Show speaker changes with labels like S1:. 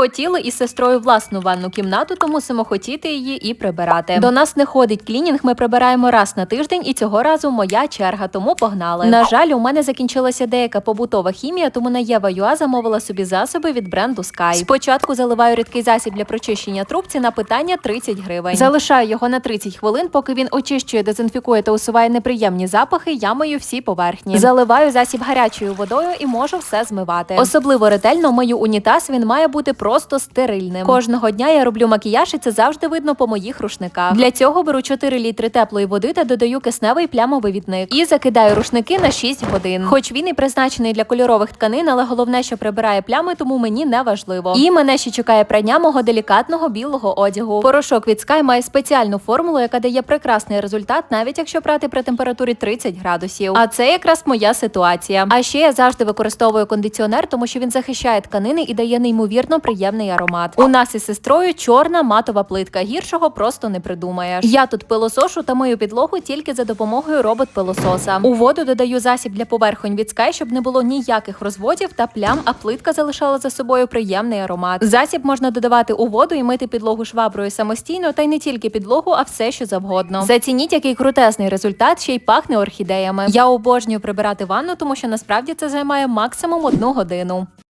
S1: Хотіли із сестрою власну ванну кімнату, то мусимо хотіти її і прибирати. До нас не ходить клінінг. Ми прибираємо раз на тиждень, і цього разу моя черга, тому погнали. На жаль, у мене закінчилася деяка побутова хімія, тому на Єва Юа замовила собі засоби від бренду Sky. Спочатку заливаю рідкий засіб для прочищення трубці на питання 30 гривень. Залишаю його на 30 хвилин, поки він очищує, дезінфікує та усуває неприємні запахи. Я мию всі поверхні. Заливаю засіб гарячою водою і можу все змивати. Особливо ретельно мию унітаз. Він має бути просто стерильним. Кожного дня я роблю макіяж, і це завжди видно по моїх рушниках. Для цього беру 4 літри теплої води та додаю кисневий плямовий відник і закидаю рушники на 6 годин. Хоч він і призначений для кольорових тканин, але головне, що прибирає плями, тому мені не важливо. І мене ще чекає прання мого делікатного білого одягу. Порошок від Sky має спеціальну формулу, яка дає прекрасний результат, навіть якщо прати при температурі 30 градусів. А це якраз моя ситуація. А ще я завжди використовую кондиціонер, тому що він захищає тканини і дає неймовірно приємний аромат. У нас із сестрою чорна матова плитка. Гіршого просто не придумаєш. Я тут пилосошу та мою підлогу тільки за допомогою робот-пилососа. У воду додаю засіб для поверхонь від Sky, щоб не було ніяких розводів та плям, а плитка залишала за собою приємний аромат. Засіб можна додавати у воду і мити підлогу шваброю самостійно, та й не тільки підлогу, а все, що завгодно. Зацініть, який крутезний результат, ще й пахне орхідеями. Я обожнюю прибирати ванну, тому що насправді це займає максимум одну годину.